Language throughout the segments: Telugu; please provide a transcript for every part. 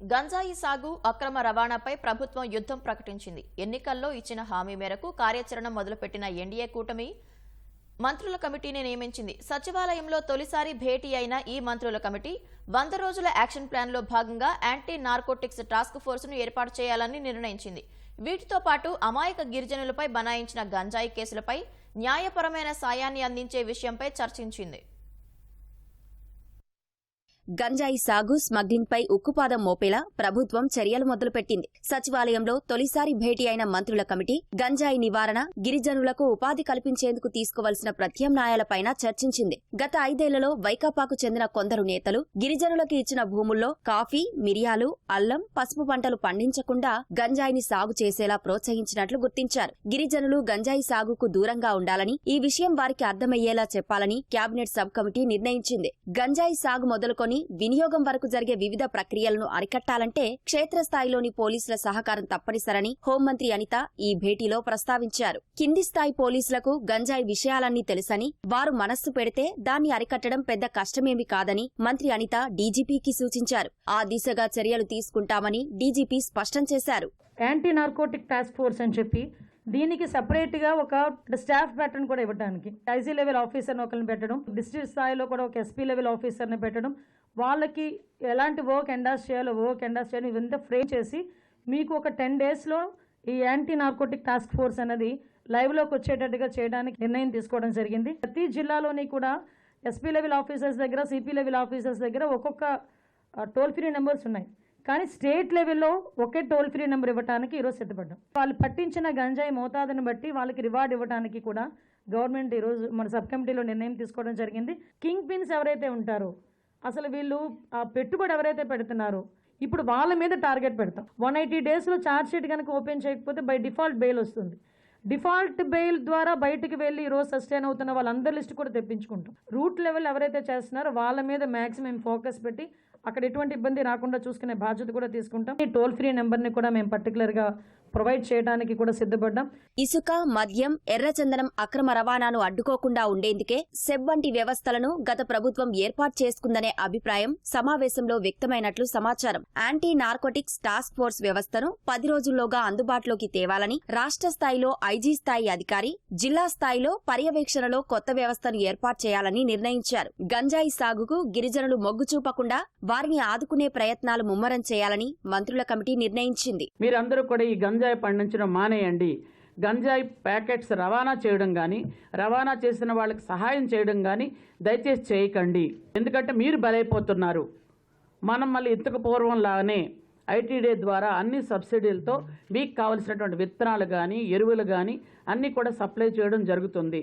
గంజాయి సాగు అక్రమ రవాణాపై ప్రభుత్వం యుద్ధం ప్రకటించింది. ఎన్నికల్లో ఇచ్చిన హామీ మేరకు కార్యాచరణ మొదలుపెట్టిన ఎన్డీఏ కూటమి మంత్రుల కమిటీని నియమించింది. సచివాలయంలో తొలిసారి భేటీ అయిన ఈ మంత్రుల కమిటీ వంద రోజుల యాక్షన్ ప్లాన్లో భాగంగా యాంటీ నార్కోటిక్స్ టాస్క్ ఫోర్స్ను ఏర్పాటు చేయాలని నిర్ణయించింది. వీటితో పాటు అమాయక గిరిజనులపై బనాయించిన గంజాయి కేసులపై న్యాయపరమైన సాయాన్ని అందించే విషయంపై చర్చించింది. గంజాయి సాగు స్మగ్లింగ్పై ఉక్కుపాదం మోపేలా ప్రభుత్వం చర్యలు మొదలుపెట్టింది. సచివాలయంలో తొలిసారి భేటీ అయిన మంత్రుల కమిటీ గంజాయి నివారణ గిరిజనులకు ఉపాధి కల్పించేందుకు తీసుకోవలసిన ప్రత్యామ్నాయాలపైన చర్చించింది. గత ఐదేళ్ళలో వైకాపాకు చెందిన కొందరు నేతలు గిరిజనులకు ఇచ్చిన భూముల్లో కాఫీ మిరియాలు అల్లం పసుపు పంటలు పండించకుండా గంజాయిని సాగు చేసేలా ప్రోత్సహించినట్లు గుర్తించారు. గిరిజనులు గంజాయి సాగుకు దూరంగా ఉండాలని ఈ విషయం వారికి అర్థమయ్యేలా చెప్పాలని కేబినెట్ సబ్ కమిటీ నిర్ణయించింది. గంజాయి సాగు మొదలుకొని వినియోగం వరకు జరిగే వివిధ ప్రక్రియలను అరికట్టాలంటే క్షేత్రస్థాయిలోని పోలీసుల సహకారం తప్పనిసరని హోంమంత్రి అనిత ఈ భేటీలో ప్రస్తావించారు. కింది స్థాయి పోలీసులకు గంజాయి విషయాలన్నీ తెలుసని వారు మనస్సు పెడితే దాన్ని అరికట్టడం పెద్ద కష్టమేమి కాదని మంత్రి అనిత డీజీపీకి సూచించారు. ఆ దిశగా చర్యలు తీసుకుంటామని డీజీపీ స్పష్టం చేశారు. యాంటీ నార్కోటిక్ టాస్క్ ఫోర్స్ అని చెప్పి దీనికి సపరేట్గా ఒక స్టాఫ్ ప్యాటర్న్ కూడా ఇవ్వడానికి. ఐసీ లెవెల్ ఆఫీసర్ని ఒకరిని పెట్టడం డిస్ట్రిక్ట్ స్థాయిలో కూడా ఒక ఎస్పీ లెవెల్ ఆఫీసర్ని పెట్టడం వాళ్ళకి ఎలాంటి వర్క్ ఎండాస్ చేయాలో వర్క్ ఎండాస్ చేయాలి ఇవంతా ఫ్రేమ్ చేసి మీకు ఒక టెన్ డేస్లో ఈ యాంటీ నార్కోటిక్ టాస్క్ ఫోర్స్ అనేది లైవ్లోకి వచ్చేటట్టుగా చేయడానికి నిర్ణయం తీసుకోవడం జరిగింది. ప్రతి జిల్లాలోని కూడా ఎస్పీ లెవెల్ ఆఫీసర్స్ దగ్గర సిపి లెవెల్ ఆఫీసర్స్ దగ్గర ఒక్కొక్క టోల్ ఫ్రీ నెంబర్స్ ఉన్నాయి. కానీ స్టేట్ లెవెల్లో ఒకే టోల్ ఫ్రీ నెంబర్ ఇవ్వడానికి ఈరోజు సిద్ధపడ్డాం. వాళ్ళు పట్టించిన గంజాయి మోతాదుని బట్టి వాళ్ళకి రివార్డ్ ఇవ్వడానికి కూడా గవర్నమెంట్ ఈరోజు మన సబ్ కమిటీలో నిర్ణయం తీసుకోవడం జరిగింది. కింగ్ పిన్స్ ఎవరైతే ఉంటారో అసలు వీళ్ళు ఆ పెట్టుబడి ఎవరైతే పెడుతున్నారో ఇప్పుడు వాళ్ళ మీద టార్గెట్ పెడతాం. వన్ ఎయిటీ డేస్లో ఛార్జ్ షీట్ కనుక ఓపెన్ చేయకపోతే బై డిఫాల్ట్ బెయిల్ వస్తుంది. డిఫాల్ట్ బెయిల్ ద్వారా బయటికి వెళ్ళి ఈరోజు రోజు సస్టైన్ అవుతున్న వాళ్ళందరి లిస్ట్ కూడా తెప్పించుకుంటాం. రూట్ లెవెల్ ఎవరైతే చేస్తున్నారో వాళ్ళ మీద మ్యాక్సిమం ఫోకస్ పెట్టి అక్కడ ఎటువంటి ఇబ్బంది రాకుండా చూసుకునే బాధ్యత కూడా తీసుకుంటాం. ఈ టోల్ ఫ్రీ నెంబర్ని కూడా మేము పర్టికులర్గా ప్రొవైడ్ చేయడానికి కూడా సిద్ధపడ్డాం. ఇసుక మద్యం ఎర్రచందనం అక్రమ రవాణాను అడ్డుకోకుండా ఉండేందుకే సెబ్ వంటి వ్యవస్థలను గత ప్రభుత్వం ఏర్పాటు చేసుకుందనే అభిప్రాయం సమావేశంలో వ్యక్తమైనట్లు సమాచారం. యాంటీ నార్కోటిక్స్ టాస్క్ ఫోర్స్ వ్యవస్థను పది రోజుల్లోగా అందుబాటులోకి తేవాలని రాష్ట్ర స్థాయిలో ఐజీ స్థాయి అధికారి జిల్లా స్థాయిలో పర్యవేక్షణలో కొత్త వ్యవస్థను ఏర్పాటు చేయాలని నిర్ణయించారు. గంజాయి సాగుకు గిరిజనులు మొగ్గు చూపకుండా వారిని ఆదుకునే ప్రయత్నాలు ముమ్మరం చేయాలని మంత్రుల కమిటీ నిర్ణయించింది. మీరందరూ కూడా ఈ గంజాయి పండించడం మానేయండి. గంజాయి ప్యాకెట్స్ రవాణా చేయడం కానీ రవాణా చేసిన వాళ్ళకి సహాయం చేయడం కానీ దయచేసి చేయకండి. ఎందుకంటే మీరు బలైపోతున్నారు. మనం మళ్ళీ ఇంతకు పూర్వం లాగానే ఐటీడీ ద్వారా అన్ని సబ్సిడీలతో మీకు కావలసినటువంటి విత్తనాలు కానీ ఎరువులు కానీ అన్నీ కూడా సప్లై చేయడం జరుగుతుంది.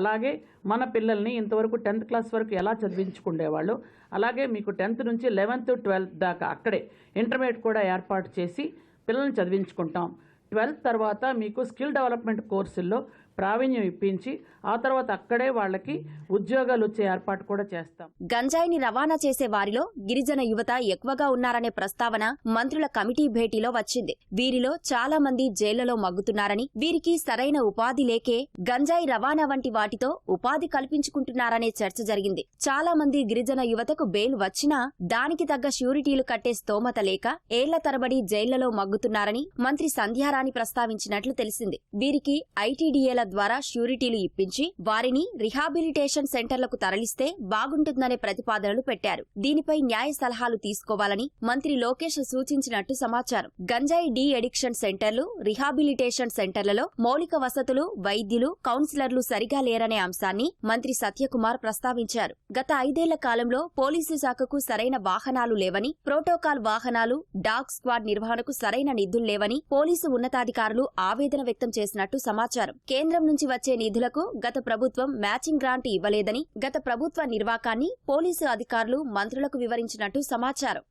అలాగే మన పిల్లల్ని ఇంతవరకు టెన్త్ క్లాస్ వరకు ఎలా చదివించుకునేవాళ్ళు అలాగే మీకు టెన్త్ నుంచి లెవెన్త్ ట్వెల్త్ దాకా అక్కడే ఇంటర్మీడియట్ కూడా ఏర్పాటు చేసి పిల్లల్ని చదివించుకుంటాం. ట్వెల్త్ తర్వాత మీకు స్కిల్ డెవలప్మెంట్ కోర్సుల్లో ప్రావీణ్యం ఇప్పించి ఆ తర్వాత అక్కడే వాళ్ళకి ఉద్యోగాలు వచ్చే ఏర్పాటు కూడా చేస్తాం. గంజాయిని రవాణా చేసే వారిలో గిరిజన యువత ఎక్కువగా ఉన్నారనే ప్రస్తావన మంత్రుల కమిటీ భేటీలో వచ్చింది. వీరిలో చాలా మంది జైళ్ళలో మగ్గుతున్నారని వీరికి సరైన ఉపాధి లేకే గంజాయి రవాణా వంటి వాటితో ఉపాధి కల్పించుకుంటున్నారనే చర్చ జరిగింది. చాలా మంది గిరిజన యువతకు బెయిల్ వచ్చినా దానికి తగ్గ ష్యూరిటీలు కట్టే స్తోమత లేక ఏళ్ళ తరబడి జైళ్ళలో మగ్గుతున్నారని మంత్రి సంధ్యారాణి ప్రస్తావించినట్లు తెలిసింది. వీరికి ఐటీడీఏల ద్వారా ష్యూరిటీలు ఇప్పించి వారిని రిహాబిలిటేషన్ సెంటర్లకు తరలిస్తే బాగుంటుందనే ప్రతిపాదనలు పెట్టారు. దీనిపై న్యాయ సలహాలు తీసుకోవాలని మంత్రి లోకేష్ సూచించినట్టు సమాచారం. గంజాయి డీ ఎడిక్షన్ సెంటర్లు రిహాబిలిటేషన్ సెంటర్లలో మౌలిక వసతులు వైద్యులు కౌన్సిలర్లు సరిగా లేరనే అంశాన్ని మంత్రి సత్యకుమార్ ప్రస్తావించారు. గత ఐదేళ్ళ కాలంలో పోలీసు శాఖకు సరైన వాహనాలు లేవని ప్రోటోకాల్ వాహనాలు డాగ్ స్క్వాడ్ నిర్వహణకు సరైన నిధులు లేవని పోలీసు ఉన్నతాధికారులు ఆవేదన వ్యక్తం చేసినట్టు సమాచారం. కేంద్ర కేంద్రం నుంచి వచ్చే నిధులకు గత ప్రభుత్వం మ్యాచింగ్ గ్రాంట్ ఇవ్వలేదని గత ప్రభుత్వ నిర్వాకాన్ని పోలీసు అధికారులు మంత్రులకు వివరించినట్టు సమాచారం.